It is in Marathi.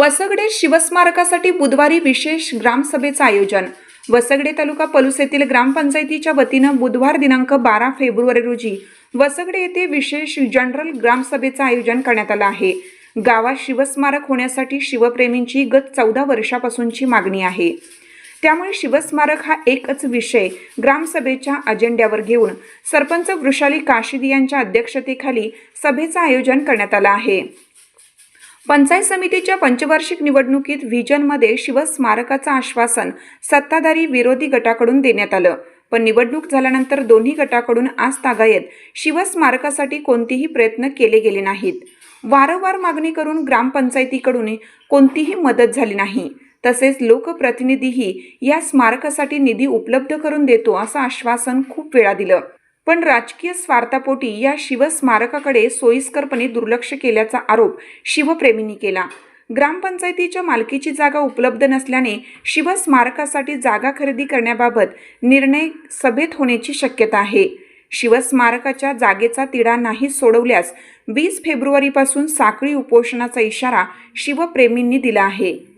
वसगडे शिवस्मारकासाठी बुधवारी विशेष ग्रामसभेचं आयोजन. वसगडे तालुका पलूस येथील ग्रामपंचायतीच्या वतीनं बुधवार दिनांक बारा फेब्रुवारी रोजी वसगडे येथे विशेष जनरल ग्रामसभेचं आयोजन करण्यात आलं आहे. गावात शिवस्मारक होण्यासाठी शिवप्रेमींची गत चौदा वर्षापासूनची मागणी आहे. त्यामुळे शिवस्मारक हा एकच विषय ग्रामसभेच्या अजेंड्यावर घेऊन सरपंच वृषाली काशिदी यांच्या अध्यक्षतेखाली सभेचं आयोजन करण्यात आलं आहे. पंचायत समितीच्या पंचवार्षिक निवडणुकीत व्हिजनमध्ये शिवस्मारकाचं आश्वासन सत्ताधारी विरोधी गटाकडून देण्यात आलं. पण निवडणूक झाल्यानंतर दोन्ही गटाकडून आज तागायत शिवस्मारकासाठी कोणतेही प्रयत्न केले गेले नाहीत. वारंवार मागणी करून ग्रामपंचायतीकडून कोणतीही मदत झाली नाही. तसेच लोकप्रतिनिधीही या स्मारकासाठी निधी उपलब्ध करून देतो असं आश्वासन खूप वेळा दिलं. पण राजकीय स्वार्थापोटी या शिवस्मारकाकडे सोयीस्करपणे दुर्लक्ष केल्याचा आरोप शिवप्रेमींनी केला. ग्रामपंचायतीच्या मालकीची जागा उपलब्ध नसल्याने शिवस्मारकासाठी जागा खरेदी करण्याबाबत निर्णय सभेत होण्याची शक्यता आहे. शिवस्मारकाच्या जागेचा तिढा नाही सोडवल्यास वीस फेब्रुवारीपासून साखळी उपोषणाचा इशारा शिवप्रेमींनी दिला आहे.